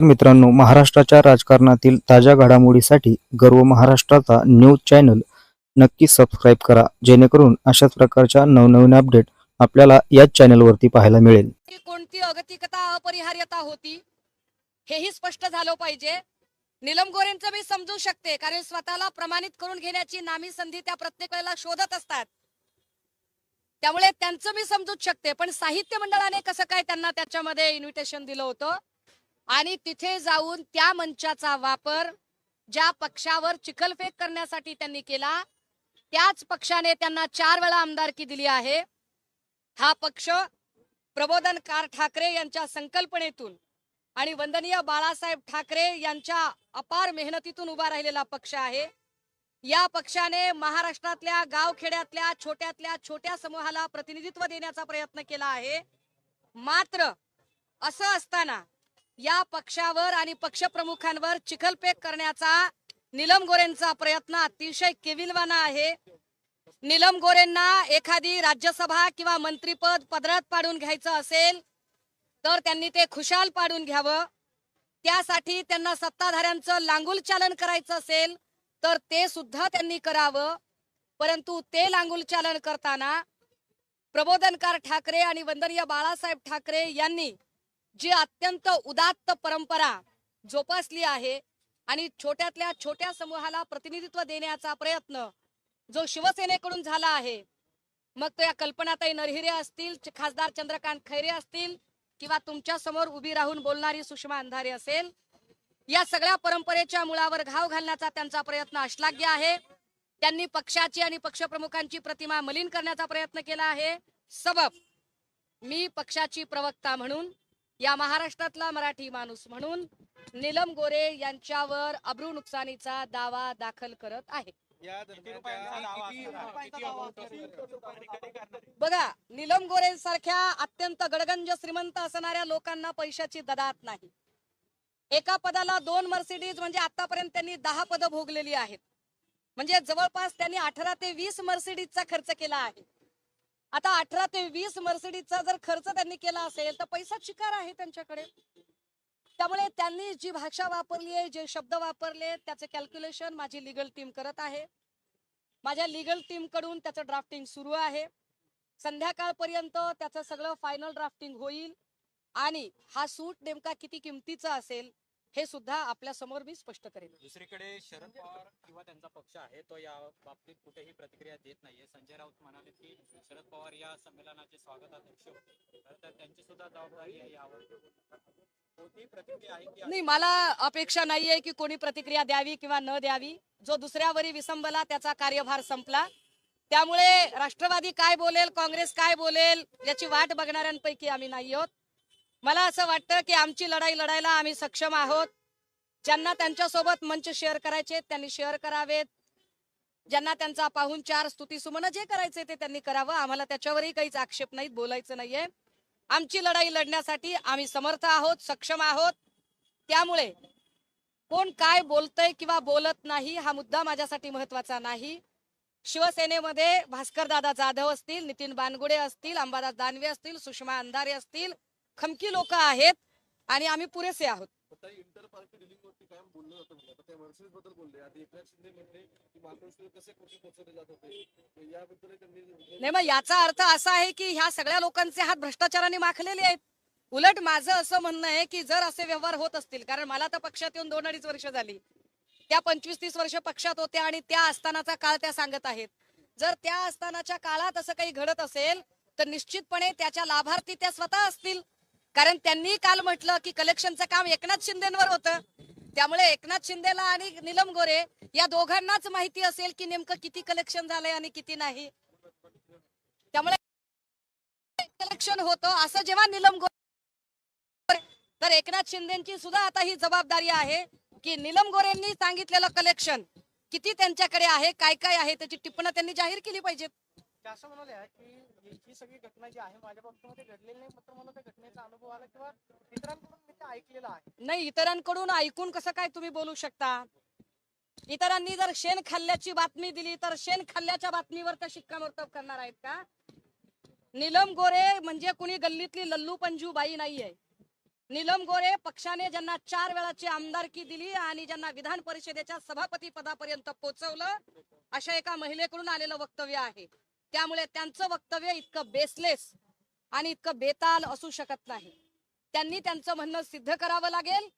मित्रांनो महाराष्ट्राच्या राजकारणातील ताज्या घडामोडीसाठी गर्व महाराष्ट्राचा न्यूज चॅनल नक्की सबस्क्राईब करा जेणेकरून अशाच प्रकारच्या नवनवीन अपडेट आपल्याला याच चॅनलवरती पाहायला मिळेल. कोणती अगतिकता अपरिहार्यता होती हेही स्पष्ट झालं पाहिजे. निलम गोरेंचं मी समजू शकते कारण स्वतःला प्रमाणित करून घेण्याची नामी संधी त्या प्रत्येक वेळेला शोधत असतात. त्यामुळे त्यांचं मी समजूच शकते पण साहित्य मंडळाने कसं काय त्यांना त्याच्यामध्ये इन्व्हिटेशन दिलं होतं? आणि तिथे जाऊन त्या मंचाचा वापर ज्या पक्षावर चिखलफेक करण्यासाठी त्यांनी केला त्याच पक्षाने त्यांना चार वेळा आमदारकी दिली आहे. हा पक्ष प्रबोधनकार ठाकरे यांच्या संकल्पनेतून आणि वंदनीय बाळासाहेब ठाकरे यांच्या अपार मेहनतीतून उभा राहिलेला पक्ष आहे. या पक्षाने महाराष्ट्रातल्या गावखेड्यातल्या छोट्यातल्या छोट्या समूहाला प्रतिनिधित्व देण्याचा प्रयत्न केला आहे. मात्र असं असताना या पक्षावर आणि पक्षप्रमुखांवर चिखलपेक करण्याचा निलम गोरेंचा प्रयत्न अतिशय केविलवाना आहे. निलम गोरेंना एखादी राज्यसभा किंवा मंत्रीपद पदरात पाडून घ्यायचं असेल तर त्यांनी ते खुशाल पाडून घ्यावं. त्यासाठी त्यांना सत्ताधाऱ्यांचं लांगुल चालन करायचं असेल तर ते सुद्धा त्यांनी करावं. परंतु ते लांगुल चालन करताना प्रबोधनकार ठाकरे आणि वंदनीय बाळासाहेब ठाकरे यांनी जी अत्यंत उदात्त परंपरा जोपासली आहे आणि छोट्यातल्या छोट्या समूहाला प्रतिनिधित्व देण्याचा प्रयत्न जो शिवसेनेकडून झाला आहे मग तो या कल्पनाताई नरहिरे असतील खासदार चंद्रकांत खैरे असतील किंवा तुमच्यासमोर उभी राहून बोलणारी सुषमा अंधारे असेल या सगळ्या परंपरेच्या मुळावर घाव घालण्याचा त्यांचा प्रयत्न अश्लाघ्य आहे. त्यांनी पक्षाची आणि पक्षप्रमुखांची प्रतिमा मलिन करण्याचा प्रयत्न केला आहे. सबब मी पक्षाची प्रवक्ता म्हणून या महाराष्ट्रातला मराठी माणूस म्हणून निलम गोरे यांच्यावर अब्रू नुकसानीचा दावा दाखल करत आहे. बघा निलम गोरे सारख्या अत्यंत गडगंज श्रीमंत असणाऱ्या लोकांना पैशाची ददात नाही. एका पदाला दोन मर्सिडीज म्हणजे आतापर्यंत त्यांनी दहा पदं भोगलेली आहेत. म्हणजे जवळपास त्यांनी अठरा ते वीस मर्सिडीजचा खर्च केला आहे. आता अठरा ते वीस मर्सिडीजचा जर खर्च त्यांनी केला असेल तर पैसा शिकार आहे त्यांच्याकडे. त्यामुळे त्यांनी जी भाषा वापरली आहे जे शब्द वापरले त्याचे कॅल्क्युलेशन माझी लिगल टीम करत आहे. माझ्या लिगल टीमकडून त्याचं ड्राफ्टिंग सुरू आहे. संध्याकाळपर्यंत त्याचं सगळं फायनल ड्राफ्टिंग होईल. आणि हा सूट नेमका किती किमतीचा असेल हे सुद्धा आपल्यासमोर मी स्पष्ट करेन. दुसरीकडे शरद पवार किंवा त्यांचा पक्ष आहे तो या बाबतीत कुठेही प्रतिक्रिया देत नाहीये. संजय राऊत म्हणाले की शरद पवार या संमेलनाचे स्वागताध्यक्ष होते. त्यांची सुद्धा जबाबदारी आहे यावर. कोणतीही प्रतिक्रिया आहे की नाही मला अपेक्षा नाहीये की कोणी प्रतिक्रिया द्यावी किंवा न द्यावी. जो दुसऱ्यावरी विसंबला त्याचा कार्यभार संपला. त्यामुळे राष्ट्रवादी काय बोलेल काँग्रेस काय बोलेल याची वाट बघणाऱ्यांपैकी आम्ही नाही आहोत. मला असं वाटतं की आमची लढाई लढायला आम्ही सक्षम आहोत. ज्यांना त्यांच्यासोबत मंच शेअर करायचे त्यांनी शेअर करावेत. ज्यांना त्यांचा पाहून चार स्तुती सुमन जे करायचे ते त्यांनी करावं. आम्हाला त्याच्यावरही काहीच आक्षेप नाही बोलायचं नाहीये. आमची लढाई लढण्यासाठी आम्ही समर्थ आहोत सक्षम आहोत. त्यामुळे कोण काय बोलतय किंवा बोलत नाही हा मुद्दा माझ्यासाठी महत्त्वाचा नाही. शिवसेनेमध्ये भास्कर दादा जाधव असतील नितीन बानगुडे असतील अंबादास दानवे असतील सुषमा अंधारे असतील खमकी लोक आहेत आणि आम्ही पुरेसे आहोत. इंटर पार्टी बोललं जातं म्हणजे? आता त्या वर्सेस बद्दल बोलले. आता एकनाथ शिंदे म्हणले की महाराष्ट्र कसे कुठे पोहोचवले जात होते? तर याबद्दल त्यांनी नाही मग याचा अर्थ असा आहे की ह्या सगळ्या लोकांचे हात भ्रष्टाचाराने माखलेले आहेत. उलट माझं असं म्हणणं आहे की जर असे व्यवहार होत असतील कारण मला तर पक्षात येऊन दोन अडीच वर्ष झाली. त्या पंचवीस तीस वर्ष पक्षात होत्या आणि त्या असतानाचा काळ त्या सांगत आहेत. जर त्या असतानाच्या काळात असं काही घडत असेल तर निश्चितपणे त्याच्या लाभार्थी त्या स्वतः असतील. कारण त्यांनी काल म्हटलं की कलेक्शनचं काम एकनाथ शिंदेवर होतं. त्यामुळे एकनाथ शिंदेला आणि निलम गोरे या दोघांनाच माहिती असेल की नेमकं किती कलेक्शन झालंय आणि किती नाही. त्यामुळे कलेक्शन होतं. असं जेव्हा निलम गोरे तर एकनाथ शिंदेची सुद्धा आता ही जबाबदारी आहे की निलम गोरेंनी सांगितलेलं कलेक्शन किती त्यांच्याकडे आहे काय काय आहे त्याची टिप्पणं त्यांनी जाहीर केली पाहिजेत. ते असं म्हणाल्या की ही- सगळी घटना जी आहे माझ्या बाबतीमध्ये घडलेली नाही मात्र मला त्या घटनेचा अनुभव आला किंवा इतरांकडून मी ते ऐकलेलं आहे. नाही इतरांकडून ऐकून कसं काय तुम्ही बोलू शकता? इतरांनी जर शेण खाल्ल्याची बातमी दिली तर शेण खाल्ल्याच्या बातमीवर त्या शिक्कामोर्तब करणार आहेत का? निलम गोरे म्हणजे कुणी गल्लीतली लल्लू पंजू बाई नाहीये. निलम गोरे पक्षाने ज्यांना चार वेळाची आमदारकी दिली आणि ज्यांना विधान परिषदेच्या सभापती पदापर्यंत पोहोचवलं अशा एका महिलेकडून आलेलं वक्तव्य आहे. त्यामुळे त्यांचं वक्तव्य इतकं बेसलेस आणि इतकं बेताल असू शकत नाही. त्यांनी त्यांचं म्हणणं सिद्ध करावं लागेल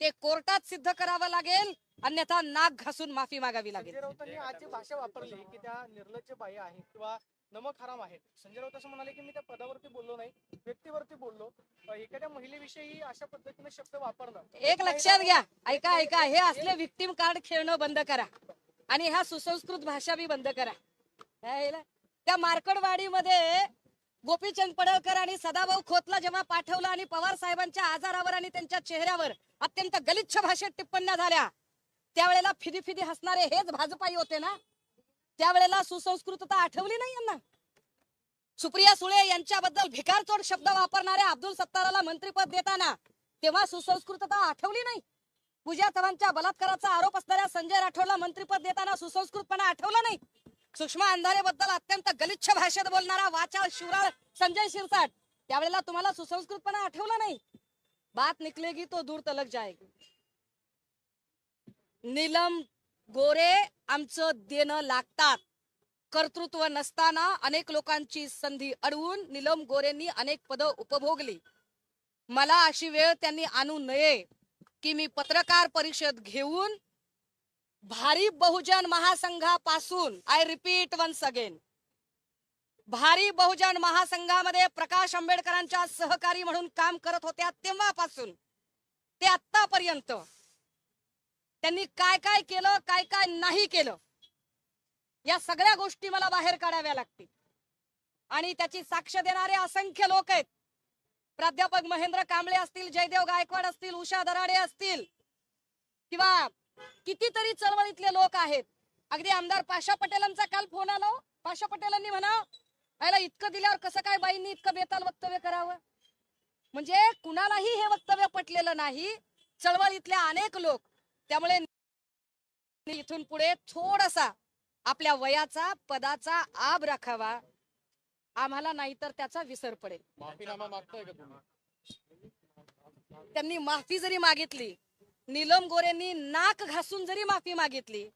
ते कोर्टात सिद्ध करावं लागेल अन्यथा नाक घासून माफी मागावी लागेल. आज जी भाषा वापरली की त्या निर्लज्ज बाई आहेत किंवा नमक हराम आहेत संजय राऊत असं म्हणाले की मी त्या पदावरती बोललो नाही व्यक्तीवरती बोललो. एखाद्या महिलेविषयी अशा पद्धतीने शब्द वापरणं. एक लक्षात घ्या. ऐका ऐका. हे असले विक्टीम कार्ड खेळणं बंद करा. आणि ह्या सुसंस्कृत भाषा बी बंद करा. त्या मार्कडवाडीमध्ये गोपीचंद पडळकर आणि सदाभाऊ खोतला जेव्हा पाठवलं आणि पवार साहेबांच्या आजारावर आणि त्यांच्या चेहऱ्यावर अत्यंत गलिच्छ भाषेत टिप्पण्या झाल्या त्यावेळेला फिदी फिदी हसणारे हेच भाजपाई होते ना? त्यावेळेला सुसंस्कृतता आठवली नाही यांना? सुप्रिया सुळे यांच्याबद्दल भिकारचोड शब्द वापरणाऱ्या अब्दुल सत्ताराला मंत्रीपद देताना तेव्हा सुसंस्कृतता आठवली नाही? पूजा चव्हाणच्या बलात्काराचा आरोप असणाऱ्या संजय राठोडला मंत्रीपद देताना सुसंस्कृतपणा आठवला नाही? सुषमा अंधारे बद्दल अत्यंत गलिच्छ भाषेत बोलणारा वाचाळ शिवराळ संजय शिरसाट. त्यावेळेला तुम्हाला सुसंस्कृतपणा आठवला नाही? बात निकलेगी तो दूर तलक जाएगी नीलम गोरे आमचं देणं लागतात. कर्तृत्व नसताना अनेक लोकांची संधी अडवून नीलम गोरेंनी अनेक पदं उपभोगली. मला अशी वेळ त्यांनी आणू नये की मी पत्रकार परिषद घेऊन भारी बहुजन महासंघापासून I repeat once again Bhari Bahujan महासंघामध्ये प्रकाश आंबेडकरांच्या सहकारी म्हणून काम करत होत्या तेव्हापासून. ते आतापर्यंत त्यांनी काय काय केलं काय काय नाही केलं या सगळ्या गोष्टी मला बाहेर काढाव्या लागतील. आणि त्याची साक्ष देणारे असंख्य लोक आहेत. प्राध्यापक महेंद्र कांबळे असतील जयदेव गायकवाड असतील उषा दराडे असतील किंवा कितीतरी चळवळीतले लोक आहेत. अगदी आमदार पाशा पटेलांचा काल फोन आला हो. पाशा पटेलांनी म्हणा याला इतकं दिल्यावर कसं काय बाईंनी इतकं बेताल वक्तव्य करावं? म्हणजे कुणालाही हे वक्तव्य पटलेलं नाही. चळवळीतल्या अनेक लोक. त्यामुळे इथून पुढे थोडासा आपल्या वयाचा पदाचा आब राखावा. आम्हाला नाहीतर त्याचा विसर पडेल. त्यांनी माफी जरी मागितली नीलम गोरेंनी नाक घासून जरी माफी मागितली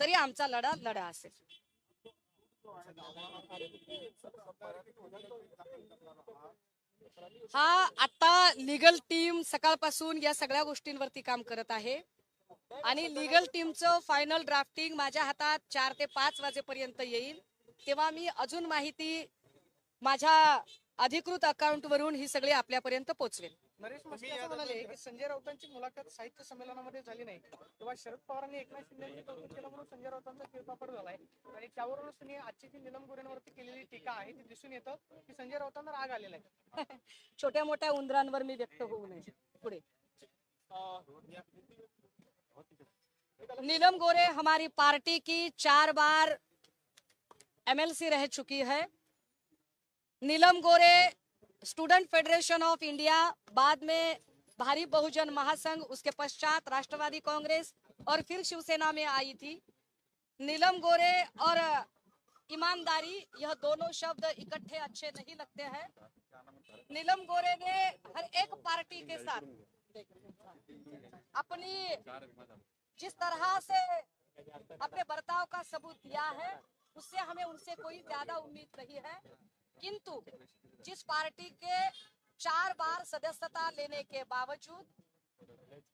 तरी आमचा लढा लढा असेल. हा आता लिगल टीम सकाळपासून या सगळ्या गोष्टींवरती काम करत आहे. आणि लिगल टीमचं फायनल ड्राफ्टिंग माझ्या हातात चार ते पाच वाजेपर्यंत येईल. तेव्हा मी अजून माहिती माझ्या अधिकृत अकाउंट वरून ही सगळी आपल्यापर्यंत पोहोचवेल नरेश म्हस्के असं म्हणाले की संजय राऊतांची मुलाखत साहित्य संमेलनामध्ये झाली नाही. तेव्हा शरद पवारांनी एकनाथ शिंदे कौतुक केलं म्हणून संजय राऊतांचा किरपापड झालाय. आणि त्यावरूनच त्यांनी आजची जी निलम गोरेंवरती केलेली टीका आहे ती दिसून येतं की संजय राऊतांना राग आलेला आहे. छोट्या मोठ्या उंदरांवर मी व्यक्त होऊ नये. पुढे. नीलम गोरे हमारी पार्टी की चार बार एमएलसी रह चुकी है. Neelam Gorhe student federation of India, बाद में भारी बहुजन महासंघ, उसके पश्चात राष्ट्रवादी कांग्रेस और फिर शिवसेना में आई थी। नीलम गोरे और ईमानदारी, यह दोनों शब्द इकट्ठे अच्छे नहीं लगते हैं। नीलम गोरे ने हर एक पार्टी के साथ अपनी जिस तरह से अपने बर्ताव का सबूत दिया है, उससे हमें उनसे कोई ज़्यादा उम्मीद नहीं है। किंतु जिस पार्टी के चार बार सदस्यता लेने के बावजूद,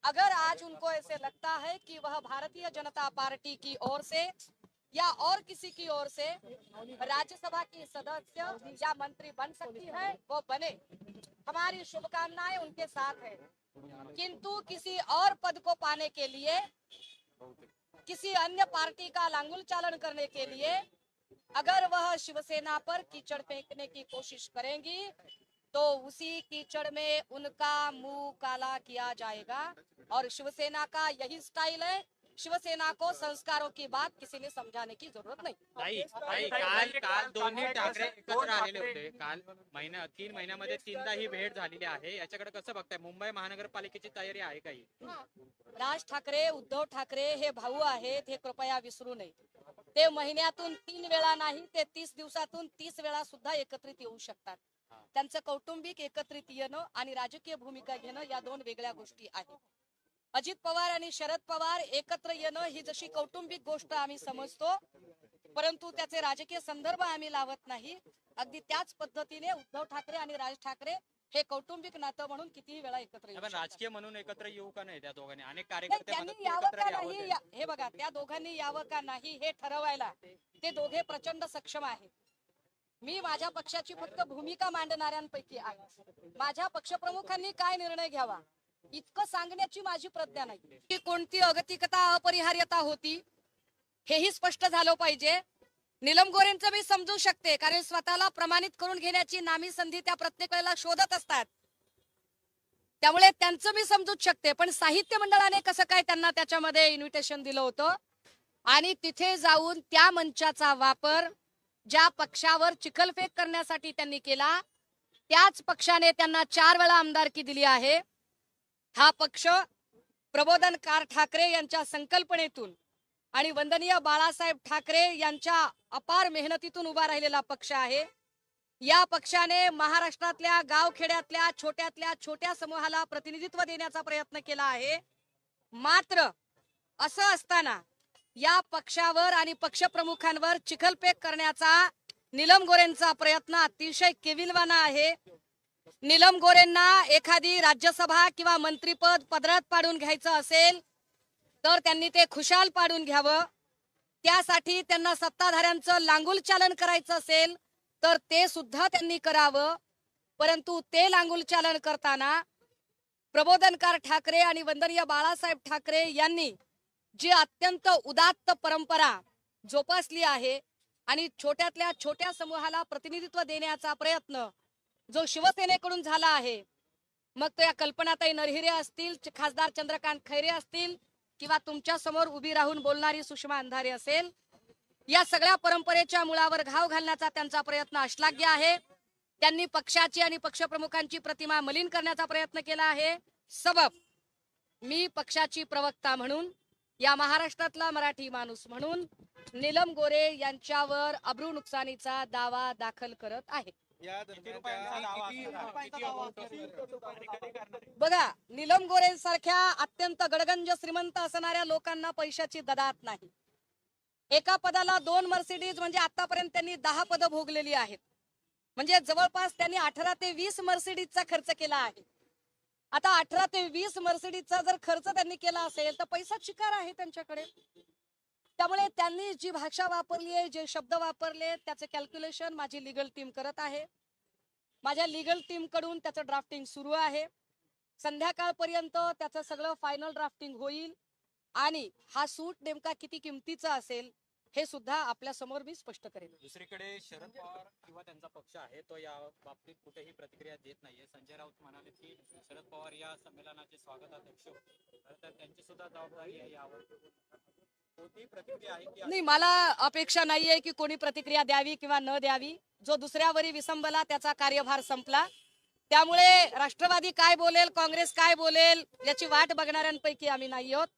अगर आज उनको ऐसे लगता है कि वह भारतीय जनता पार्टी की ओर से या और किसी की ओर से राज्यसभा की सदस्य या मंत्री बन सकती है, वो बने। हमारी शुभकामनाएँ उनके साथ है। किंतु किसी और पद को पाने के लिए, किसी अन्य पार्टी का लांगुल चालन करने के लिए अगर वह शिवसेना पर कीचड़ फेंकने की कोशिश करेंगी तो उसी कीचड़ में उनका मुंह काला किया जाएगा। और शिवसेना का यही स्टाइल है। शिवसेना को संस्कारों की बात किसी ने समझाने की जरूरत नहीं। ताई ताई काल काल दोन्ही ठाकरे एकत्र आलेले होते. काल महिना तीन महिन्यामध्ये तीनदा ही भेट झालेली आहे. याच्याकडे कसं बघताय? मुंबई महानगरपालिकेची तयारी आहे काही? राज ठाकरे उद्धव ठाकरे हे भाऊ आहेत हे कृपया विसरू नये. ते महिन्यातून तीन वेळा नाही ते तीस दिवसातून तीस वेळा सुद्धा एकत्रित येऊ शकतात. त्यांचं कौटुंबिक एकत्रित येणं आणि राजकीय भूमिका घेणं या दोन वेगळ्या गोष्टी आहेत. अजित पवार आणि शरद पवार एकत्र येणं ही जशी कौटुंबिक गोष्ट आम्ही समजतो परंतु त्याचे राजकीय संदर्भ आम्ही लावत नाही. अगदी त्याच पद्धतीने उद्धव ठाकरे आणि राज ठाकरे हे कौटुंबिक नातं म्हणून कितीही वेळा एकत्र येऊ आपण शकतात. राजकीय म्हणून एकत्र येऊ का नाही त्या दोघांनी? अनेक नाही, कार्यकर्ते त्यांनी म्हणत की यावं एकत्र का यावं नाही ते. या- हे बघा त्या दोघांनी यावं का नाही हे ठरवायला ते दोघे प्रचंड सक्षम आहेत. मी माझ्या पक्षाची फक्त भूमिका मांडणाऱ्यांपैकी आहे. माझ्या पक्षप्रमुखांनी काय निर्णय घ्यावा? इतकं सांगण्याची माझी प्रज्ञा नाही. की कोणती अगतिकता अपरिहार्यता होती हेही स्पष्ट झालं पाहिजे. निलम गोरेंचं मी समजू शकते कारण स्वतःला प्रमाणित करून घेण्याची नामी संधी त्या प्रत्येक वेळेला शोधत असतात. त्यामुळे त्यांचं मी समजूच शकते पण साहित्य मंडळाने कसं काय त्यांना त्याच्यामध्ये इन्व्हिटेशन दिलं होतं? आणि तिथे जाऊन त्या मंचाचा वापर ज्या पक्षावर चिखलफेक करण्यासाठी त्यांनी केला त्याच पक्षाने त्यांना चार वेळा आमदारकी दिली आहे. हा पक्ष प्रबोधनकार ठाकरे यांच्या संकल्पनेतून आणि वंदनीय बाळासाहेब ठाकरे यांच्या अपार मेहनतीतून उभा राहिलेला पक्ष आहे. या पक्षाने महाराष्ट्रातल्या गावखेड्यातल्या छोट्यातल्या छोट्या समूहाला प्रतिनिधित्व देण्याचा प्रयत्न केला आहे. मात्र असं असताना या पक्षावर आणि पक्षप्रमुखांवर चिखलपेक करण्याचा निलम गोरेंचा प्रयत्न अतिशय केविलवाना आहे. निलम गोरेंना एखादी राज्यसभा किंवा मंत्रीपद पदरात पाडून घ्यायचं असेल तर त्यांनी ते खुशाल पाडून घ्यावं. त्यासाठी त्यांना सत्ताधाऱ्यांचं लांगुल चालन करायचं असेल तर ते सुद्धा त्यांनी करावं. परंतु ते लांगुल चालन करताना प्रबोधनकार ठाकरे आणि वंदनीय बाळासाहेब ठाकरे यांनी जी अत्यंत उदात्त परंपरा जोपासली आहे आणि छोट्यातल्या छोट्या समूहाला प्रतिनिधित्व देण्याचा प्रयत्न जो शिवसेनेकडून झाला आहे मग तो या कल्पनाताई नरहिरे असतील खासदार चंद्रकांत खैरे असतील किंवा तुमच्यासमोर उभी राहून बोलणारी सुषमा अंधारे असेल या सगळ्या परंपरेच्या मुळावर घाव घालण्याचा त्यांचा प्रयत्न अश्लाघ्य आहे. त्यांनी पक्षाची आणि पक्षप्रमुखांची प्रतिमा मलिन करण्याचा प्रयत्न केला आहे. सबब मी पक्षाची प्रवक्ता म्हणून या महाराष्ट्रातला मराठी माणूस म्हणून नीलम गोरे यांच्यावर अब्रू नुकसानीचा दावा दाखल करत आहे. या? बघा नीलम गोरे सारख्या अत्यंत गडगंज श्रीमंत असणाऱ्या लोकांना पैशाची ददात नाही. एका पदाला दोन मर्सिडीज म्हणजे आतापर्यंत त्यांनी दहा पदं भोगलेली आहेत. म्हणजे जवळपास त्यांनी अठरा ते वीस मर्सिडीजचा खर्च केला आहे. आता अठरा ते वीस मर्सिडीजचा जर खर्च त्यांनी केला असेल तर पैसा चिकार आहे त्यांच्याकडे. त्यामुळे त्यांनी जी भाषा वापरली आहे जे शब्द वापरले त्याचं कॅल्क्युलेशन माझी लिगल टीम करत आहे. माझ्या लिगल टीमकडून त्याचं ड्राफ्टिंग सुरू आहे. संध्याकाळपर्यंत त्याचं सगळं फायनल ड्राफ्टिंग होईल. आणि हा सूट नेमका किती किमतीचा असेल हे सुद्धा आपल्यासमोर मी स्पष्ट करेन. दुसरीकडे शरद पवार किंवा त्यांचा पक्ष आहे तो या बाबतीत कुठेही प्रतिक्रिया देत नाहीये. संजय राऊत म्हणाले की शरद पवार या संमेलनाचे स्वागताध्यक्ष तर त्यांची सुद्धा जबाबदारी आहे यावर. नाही मला अपेक्षा नाहीये की कोणी प्रतिक्रिया द्यावी किंवा न द्यावी. जो दुसऱ्यावरी विसंबला त्याचा कार्यभार संपला. त्यामुळे राष्ट्रवादी काय बोलेल काँग्रेस काय बोलेल याची वाट बघणाऱ्यांपैकी आम्ही नाही आहोत.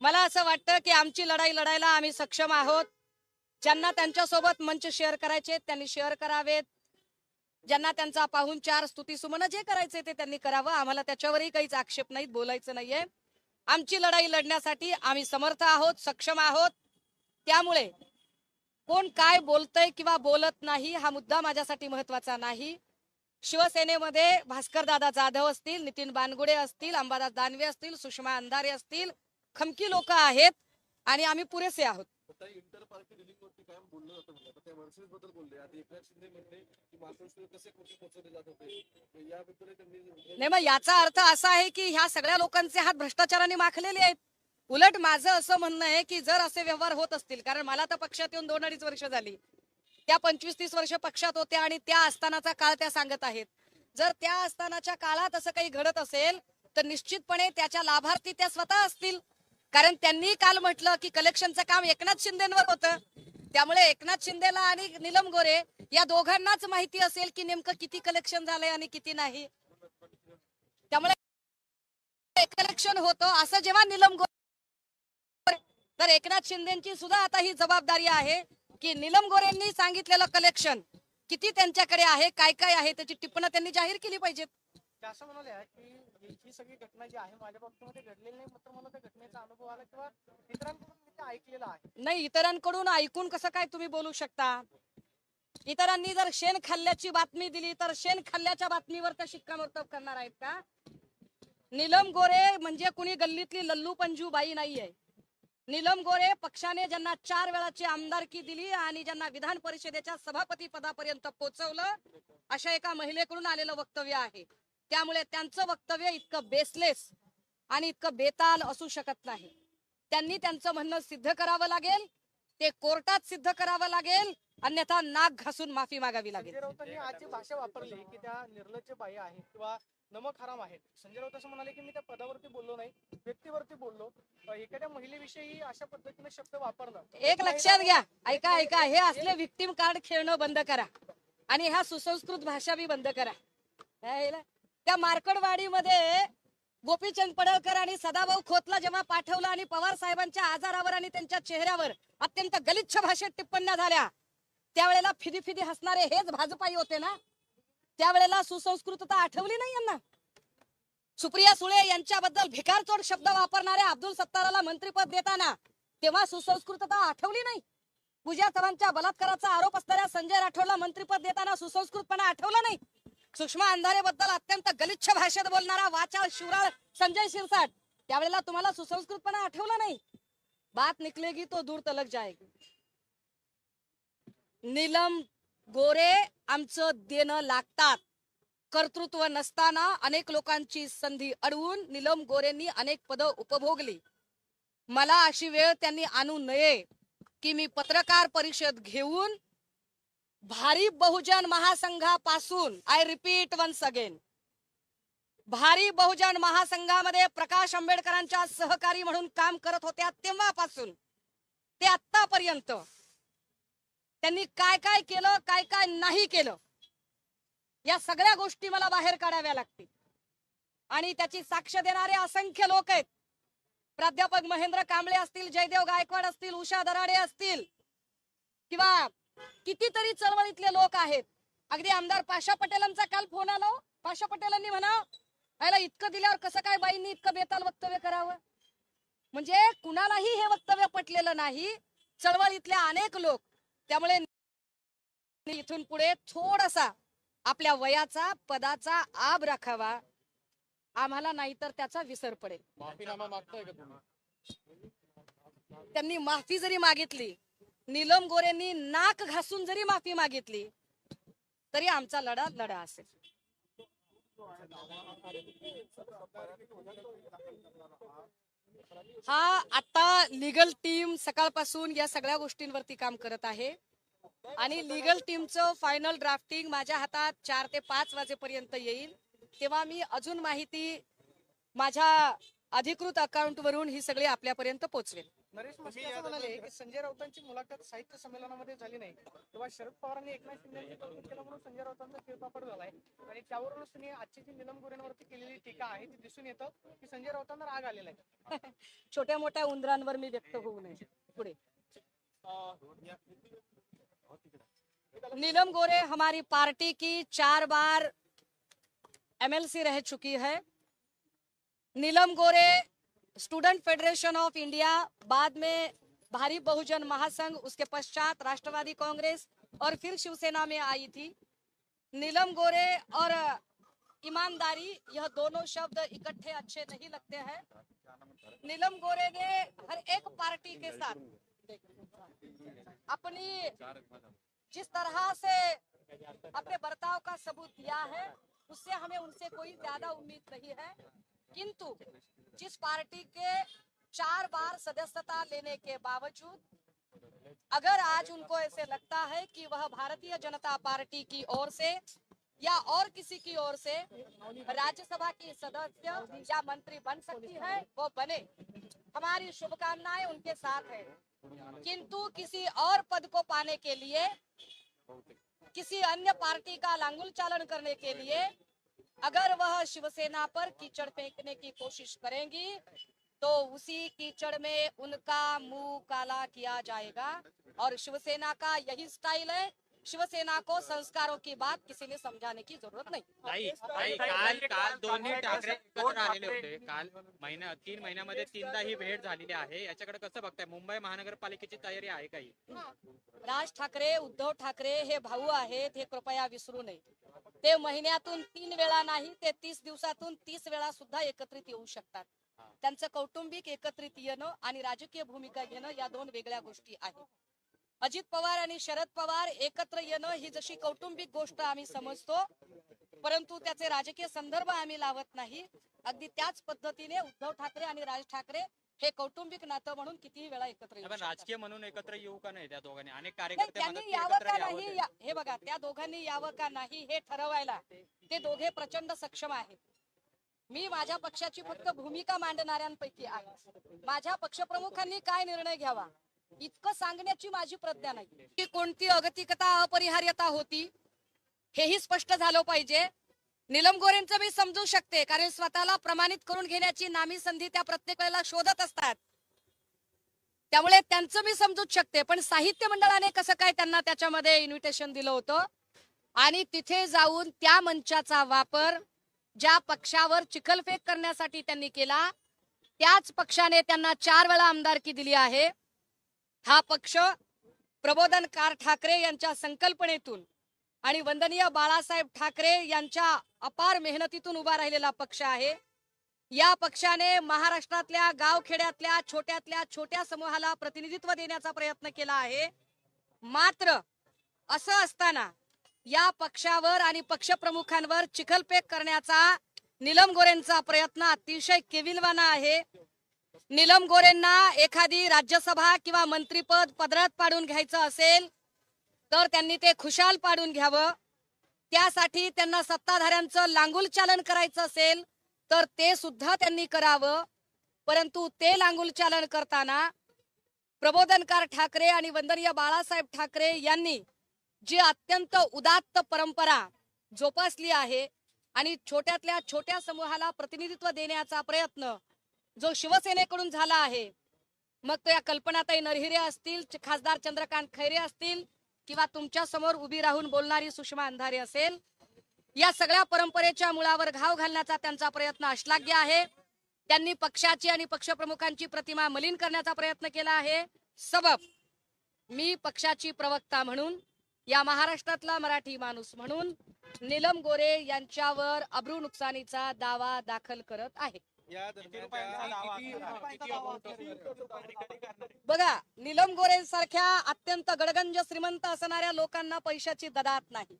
मला असं वाटतं की आमची लढाई लढायला आम्ही सक्षम आहोत. ज्यांना त्यांच्यासोबत मंच शेअर करायचे त्यांनी शेअर करावेत. ज्यांना त्यांचा पाहून चार स्तुती सुमन जे करायचे ते त्यांनी करावं. आम्हाला त्याच्यावरही काहीच आक्षेप नाहीत बोलायचं नाहीये. आमची लढाई लढण्यासाठी आम्ही समर्थ आहोत सक्षम आहोत. त्यामुळे कोण काय बोलतय किंवा बोलत नाही हा मुद्दा माझ्यासाठी महत्त्वाचा नाही. शिवसेनेमध्ये भास्करदादा जाधव असतील नितीन बानगुडे असतील अंबादास दानवे असतील सुषमा अंधारे असतील खमकी लोक आहेत आणि आम्ही पुरेसे आहोत. आता इंटर पार्टी रिलिंग वरती कायम बोललं जातं म्हणलं आता त्या मर्सिडीजबद्दल बोलले. आता एकनाथ शिंदे म्हणले की मातोश्री कसे कुठे पोहोचवले जात होते? तर याबद्दल त्यांनी नाही मग याचा अर्थ असा आहे की ह्या सगळ्या लोकांचे हात भ्रष्टाचाराने माखलेले आहेत. उलट माझं असं म्हणणं आहे की जर असे व्यवहार होत असतील कारण मला तर पक्षात येऊन दोन अडीच वर्ष झाली. त्या पंचवीस तीस वर्ष पक्षात होत्या आणि त्या असतानाचा काळ त्या सांगत आहेत. जर त्या असतानाच्या काळात असं काही घडत असेल तर निश्चितपणे त्याच्या लाभार्थी त्या स्वतः असतील. कारण त्यांनी काल म्हटलं की कलेक्शनचं काम एकनाथ शिंदेवर होतं. त्यामुळे एकनाथ शिंदेला आणि निलम गोरे या दोघांनाच माहिती असेल की नेमकं किती कलेक्शन झालंय आणि किती नाही. त्यामुळे कलेक्शन होतं. असं जेव्हा निलम गोरे तर एकनाथ शिंदेची सुद्धा आता ही जबाबदारी आहे की निलम गोरेंनी सांगितलेलं कलेक्शन किती त्यांच्याकडे आहे काय काय आहे त्याची टिप्पणं त्यांनी जाहीर केली पाहिजेत. ही- ही सगळी घटना जी आहे माझ्या बाबतीमध्ये घडलेली नाही मात्र मला त्या घटनेचा अनुभव आला किंवा इतरांकडून मी ते ऐकलेलं आहे. नाही इतरांकडून ऐकून कसं काय तुम्ही बोलू शकता? इतरांनी जर शेण खाल्ल्याची बातमी दिली तर शेण खाल्ल्याच्या बातमीवर तर शिक्कामोर्तब करणार आहेत का? निलम गोरे म्हणजे कुणी गल्लीतली लल्लू पंजू बाई नाहीये. निलम गोरे पक्षाने ज्यांना चार वेळाची आमदारकी दिली आणि ज्यांना विधान परिषदेच्या सभापती पदापर्यंत पोहोचवलं अशा एका महिलेकडून आलेलं वक्तव्य आहे. त्यामुळे त्यांचं वक्तव्य इतकं बेसलेस आणि इतकं बेताल असू शकत नाही. त्यांनी त्यांचं म्हणणं सिद्ध करावं लागेल ते कोर्टात सिद्ध करावं लागेल अन्यथा नाक घासून माफी मागावी लागेल. आज जी भाषा वापरली की त्या निर्लज्ज बाई आहेत किंवा नमक हराम आहेत. संजय राऊत असं म्हणाले की मी त्या पदावरती बोललो नाही व्यक्तीवरती बोललो. एखाद्या महिलेविषयी अशा पद्धतीने शब्द वापरणं एक लक्षात घ्या. ऐका ऐका. हे असले विक्टिम कार्ड खेळणं बंद करा. आणि ह्या सुसंस्कृत भाषा बी बंद करा. त्या मार्कडवाडीमध्ये गोपीचंद पडळकर आणि सदाभाऊ खोतला जेव्हा पाठवलं आणि पवार साहेबांच्या आजारावर आणि त्यांच्या चेहऱ्यावर अत्यंत गलिच्छ भाषेत टिप्पण्या झाल्या त्यावेळेला फिदी फिदी हसणारे हेच भाजपाई होते ना? त्यावेळेला सुसंस्कृतता आठवली नाही यांना? सुप्रिया सुळे यांच्याबद्दल भिकारचोड शब्द वापरणाऱ्या अब्दुल सत्ताराला मंत्रीपद देताना तेव्हा सुसंस्कृतता आठवली नाही? पूजा चव्हाणच्या बलात्काराचा आरोप असणाऱ्या संजय राठोडला मंत्रीपद देताना सुसंस्कृतपणा आठवला नाही? सुषमा अंधारे बद्दल अत्यंत गलिच्छ भाषेत बोलणारा वाचाळ शिवराळ संजय शिरसाट त्यावेळेला तुम्हाला सुसंस्कृतपणा आठवला नाही? बात निकलेगी तो दूर तलक जाएगी नीलम गोरे आमचं देणं लागतात. कर्तृत्व नसताना अनेक लोकांची संधी अडवून नीलम गोरेंनी अनेक पदं उपभोगली. मला अशी वेळ त्यांनी आणू नये की मी पत्रकार परिषद घेऊन भारी बहुजन महासंघापासून I repeat once again Bharip Bahujan महासंघामध्ये प्रकाश आंबेडकरांच्या सहकारी म्हणून काम करत होत्या तेव्हापासून ते आतापर्यंत त्यांनी काय काय केलं काय काय नाही केलं या सगळ्या गोष्टी मला बाहेर काढाव्या लागतील. आणि त्याची साक्ष देणारे असंख्य लोक आहेत. प्राध्यापक महेंद्र कांबळे असतील जयदेव गायकवाड असतील उषा दराडे असतील किंवा कितीतरी चळवळीतले लोक आहेत. अगदी आमदार पाशा पटेलांचा काल फोन आला हो. पाशा पटेलांनी म्हणा याला इतकं दिल्यावर कसं काय बाईंनी इतकं बेताल वक्तव्य करावं? म्हणजे कुणालाही हे वक्तव्य पटलेलं नाही. चळवळीतल्या अनेक लोक. त्यामुळे इथून पुढे थोडासा आपल्या वयाचा पदाचा आब राखावा. आम्हाला नाहीतर त्याचा विसर पडेल. त्यांनी माफी जरी मागितली नीलम गोरेंनी नाक घासून जरी माफी मागितली तरी आमचा लढा लढा असेल. हा आता लिगल टीम सकाळपासून या सगळ्या गोष्टींवरती काम करत आहे. आणि लिगल टीमचं फायनल ड्राफ्टिंग माझ्या हातात चार ते पाच वाजेपर्यंत येईल. तेव्हा मी अजून माहिती माझ्या अधिकृत अकाउंट वरून ही सगळी आपल्यापर्यंत पोहोचवेल नरेश म्हस्के असं म्हणाले की संजय राऊतांची मुलाखत साहित्य संमेलनामध्ये झाली नाही. तेव्हा शरद पवारांनी एकनाथ शिंदे कौतुक केलं म्हणून संजय राऊतांचा झालाय. आणि त्यावरूनच त्यांनी आजची जी निलम गोरेंवरती केलेली टीका आहे ती दिसून येतं की संजय राऊतांना राग आलेला आहे. छोट्या मोठ्या उंदरांवर मी व्यक्त होऊ नये. पुढे. नीलम गोरे हमारी पार्टी की चार बार एमएलसी रह चुकी है. Neelam Gorhe student federation of India, बाद में भारी बहुजन महासंघ, उसके पश्चात राष्ट्रवादी कांग्रेस और फिर शिवसेना में आई थी। नीलम गोरे और ईमानदारी, यह दोनों शब्द इकट्ठे अच्छे नहीं लगते हैं। नीलम गोरे ने हर एक पार्टी के साथ अपनी जिस तरह से अपने बर्ताव का सबूत दिया है, उससे हमें उनसे कोई ज़्यादा उम्मीद नहीं है। किंतु जिस पार्टी के चार बार सदस्यता लेने के बावजूद, अगर आज उनको ऐसे लगता है कि वह भारतीय जनता पार्टी की ओर से या और किसी की ओर से राज्यसभा की सदस्य या मंत्री बन सकती है, वो बने। हमारी शुभकामनाएँ उनके साथ है। किंतु किसी और पद को पाने के लिए, किसी अन्य पार्टी का लांगुल चालन करने के लिए अगर वह शिवसेना पर कीचड़ फेंकने की कोशिश करेंगी तो उसी कीचड़ में उनका मुंह काला किया जाएगा। और शिवसेना का यही स्टाइल है। शिवसेना को संस्कारों की बात किसी ने समझाने की जरूरत नहीं। ताई ताई काल काल दोन्ही ठाकरे एकत्र आलेले होते? काल महिना तीन महिन्यामध्ये तीनदा ही भेट झालेली आहे. याच्याकडे कसं बघताय? मुंबई महानगरपालिकेची तयारी आहे काही? राज ठाकरे उद्धव ठाकरे हे भाऊ आहेत हे कृपया विसरू नये. ते महिन्यातून तीन वेळा नाही ते तीस दिवसातून तीस वेळा सुद्धा एकत्रित येऊ शकतात. त्यांचं कौटुंबिक एकत्रित येणं आणि राजकीय भूमिका घेणं या दोन वेगळ्या गोष्टी आहेत. अजित पवार आणि शरद पवार एकत्र येणं ही जशी कौटुंबिक गोष्ट आम्ही समजतो परंतु त्याचे राजकीय संदर्भ आम्ही लावत नाही. अगदी त्याच पद्धतीने उद्धव ठाकरे आणि राज ठाकरे हे कौटुंबिक नातं म्हणून कितीही वेळा एकत्र येऊ आपण शकतात. राजकीय म्हणून एकत्र येऊ का नाही त्या दोघांनी? अनेक नाही कार्यकर्ते त्यांनी की यावं एकत्र का यावं नाही ते. या- हे बघा त्या दोघांनी यावं का नाही हे ठरवायला ते दोघे प्रचंड सक्षम आहेत. मी माझ्या पक्षाची फक्त भूमिका मांडणाऱ्यांपैकी आहे. माझ्या पक्षप्रमुखांनी काय निर्णय घ्यावा? इतकं सांगण्याची माझी प्रज्ञा नाही. की कोणती अगतिकता अपरिहार्यता होती हेही स्पष्ट झालं पाहिजे. निलम गोरेंचं मी समजू शकते कारण स्वतःला प्रमाणित करून घेण्याची नामी संधी त्या प्रत्येक वेळेला शोधत असतात. त्यामुळे त्यांचं मी समजूच शकते पण साहित्य मंडळाने कसं काय त्यांना त्याच्यामध्ये इन्व्हिटेशन दिलं होतं? आणि तिथे जाऊन त्या मंचाचा वापर ज्या पक्षावर चिखलफेक करण्यासाठी त्यांनी केला त्याच पक्षाने त्यांना चार वेळा आमदारकी दिली आहे. हा पक्ष प्रबोधनकार ठाकरे यांच्या संकल्पनेतून आणि वंदनीय बाळासाहेब ठाकरे यांच्या अपार मेहनतीतून उभा राहिलेला पक्ष आहे. या पक्षाने महाराष्ट्रातल्या गावखेड्यातल्या छोट्यातल्या छोट्या समूहाला प्रतिनिधित्व देण्याचा प्रयत्न केला आहे. मात्र असं असताना या पक्षावर आणि पक्षप्रमुखांवर चिखलपेक करण्याचा निलम गोरेंचा प्रयत्न अतिशय केविलवाना आहे. निलम गोरेंना एखादी राज्यसभा किंवा मंत्रीपद पदरात पाडून घ्यायचं असेल तर त्यांनी ते खुशाल पाडून घ्यावं. त्यासाठी त्यांना सत्ताधाऱ्यांचं लांगुल चालन करायचं असेल तर ते सुद्धा त्यांनी करावं. परंतु ते लांगुल चालन करताना प्रबोधनकार ठाकरे आणि वंदनीय बाळासाहेब ठाकरे यांनी जी अत्यंत उदात्त परंपरा जोपासली आहे आणि छोट्यातल्या छोट्या समूहाला प्रतिनिधित्व देण्याचा प्रयत्न जो शिवसेनेकडून झाला आहे मग तो या कल्पनाताई नरहिरे असतील खासदार चंद्रकांत खैरे असतील किंवा तुमच्यासमोर उभी राहून बोलणारी सुषमा अंधारे असेल या सगळ्या परंपरेच्या मुळावर घाव घालण्याचा त्यांचा प्रयत्न अश्लाघ्य आहे. त्यांनी पक्षाची आणि पक्षप्रमुखांची प्रतिमा मलिन करण्याचा प्रयत्न केला आहे. सबब मी पक्षाची प्रवक्ता म्हणून या महाराष्ट्रातला मराठी माणूस म्हणून नीलम गोरे यांच्यावर अब्रू नुकसानीचा दावा दाखल करत आहे. या बघा निलम गोरे सारख्या अत्यंत गडगंज श्रीमंत असणाऱ्या लोकांना पैशाची ददात नाही.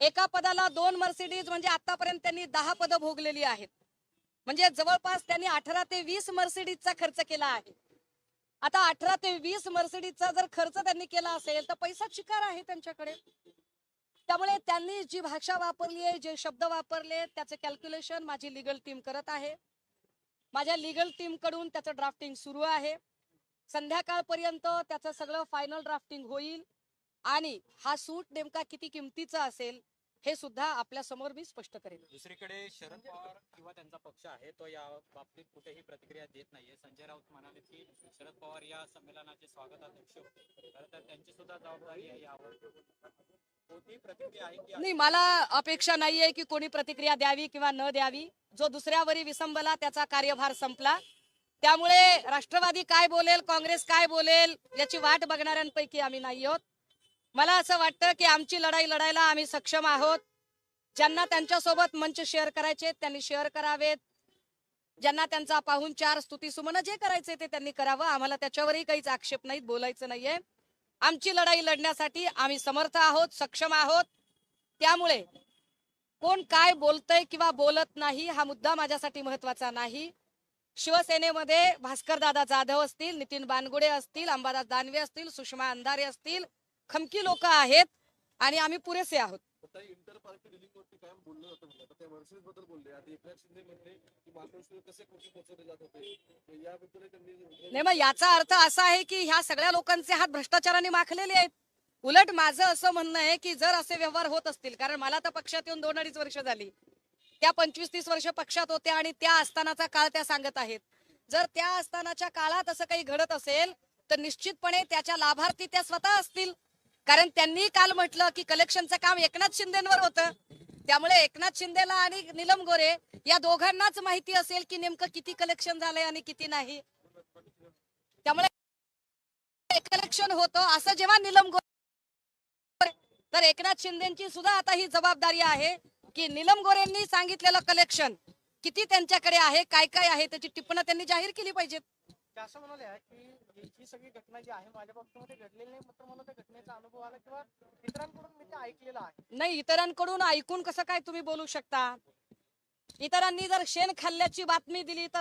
एका पदाला दोन मर्सिडीज म्हणजे आतापर्यंत त्यांनी दहा पदं भोगलेली आहेत. म्हणजे जवळपास त्यांनी अठरा ते वीस मर्सिडीजचा खर्च केला आहे. आता अठरा ते वीस मर्सिडीजचा जर खर्च त्यांनी केला असेल तर पैसा चिकार आहे त्यांच्याकडे. त्यामुळे त्यांनी जी भाषा वापरली आहे जे शब्द वापरले त्याचं कॅल्क्युलेशन माझी लिगल टीम करत आहे. माझ्या लिगल टीमकडून त्याचं ड्राफ्टिंग सुरू आहे. संध्याकाळपर्यंत त्याचं सगळं फायनल ड्राफ्टिंग होईल. आणि हा सूट नेमका किती किमतीचा असेल हे सुद्धा आपल्यासमोर मी स्पष्ट करेन. दुसरीकडे शरद पवार किंवा त्यांचा पक्ष आहे तो या बाबतीत कुठेही प्रतिक्रिया देत नाहीये. संजय राऊत म्हणाले की शरद पवार या संमेलनाचे स्वागताध्यक्ष होते. खरं तर त्यांची सुद्धा जबाबदारी आहे यावर. नाही मला अपेक्षा नाहीये की कोणी प्रतिक्रिया द्यावी किंवा न द्यावी. जो दुसऱ्यावरी विसंबला त्याचा कार्यभार संपला. त्यामुळे राष्ट्रवादी काय बोलेल काँग्रेस काय बोलेल याची वाट बघणाऱ्यांपैकी आम्ही नाही आहोत. मला असं वाटतं की आमची लढाई लढायला आम्ही सक्षम आहोत. ज्यांना त्यांच्यासोबत मंच शेअर करायचे त्यांनी शेअर करावेत. ज्यांना त्यांचा पाहून चार स्तुती सुमन जे करायचे ते त्यांनी करावं. आम्हाला त्याच्यावरही काहीच आक्षेप नाहीत बोलायचं नाहीये. आमची लढाई लढण्यासाठी आम्ही समर्थ आहोत सक्षम आहोत. त्यामुळे कोण काय बोलतय किंवा बोलत नाही हा मुद्दा माझ्यासाठी महत्त्वाचा नाही. शिवसेनेमध्ये भास्कर दादा जाधव असतील नितीन बानगुडे असतील अंबादास दानवे असतील सुषमा अंधारे असतील खमकी लोक आहेत आणि आम्ही पुरेसे आहोत. त्यांनी नाही मग याचा अर्थ असा आहे की ह्या सगळ्या लोकांचे हात भ्रष्टाचाराने माखलेले आहेत. उलट माझं असं म्हणणं आहे की जर असे व्यवहार होत असतील कारण मला तर पक्षात येऊन दोन अडीच वर्ष झाली. त्या पंचवीस तीस वर्ष पक्षात होत्या आणि त्या असतानाचा काळ त्या सांगत आहेत. जर त्या असतानाच्या काळात असं काही घडत असेल तर निश्चितपणे त्याच्या लाभार्थी त्या स्वतः असतील. कारण त्यांनी काल म्हटलं की कलेक्शनचं काम एकनाथ शिंदेवर होतं. त्यामुळे एकनाथ शिंदेला आणि निलम गोरे या दोघांनाच माहिती असेल की नेमकं किती कलेक्शन झालंय आणि किती नाही. त्यामुळे कलेक्शन होतं असं जेव्हा निलम गोरे तर एकनाथ शिंदेची सुद्धा आता ही जबाबदारी आहे की निलम गोरेंनी सांगितलेलं कलेक्शन किती त्यांच्याकडे आहे काय काय आहे त्याची टिप्पणं त्यांनी जाहीर केली पाहिजेत. ते असं म्हणाले की ही सगळी घटना जी आहे माझ्या बाबतीमध्ये घडलेली नाही मात्र मला त्या घटनेचा अनुभव आला किंवा इतरांकडून मी ते ऐकलेलं आहे. नाही इतरांकडून ऐकून कसं काय तुम्ही बोलू शकता? इतरांनी जर शेण खाल्ल्याची बातमी दिली तर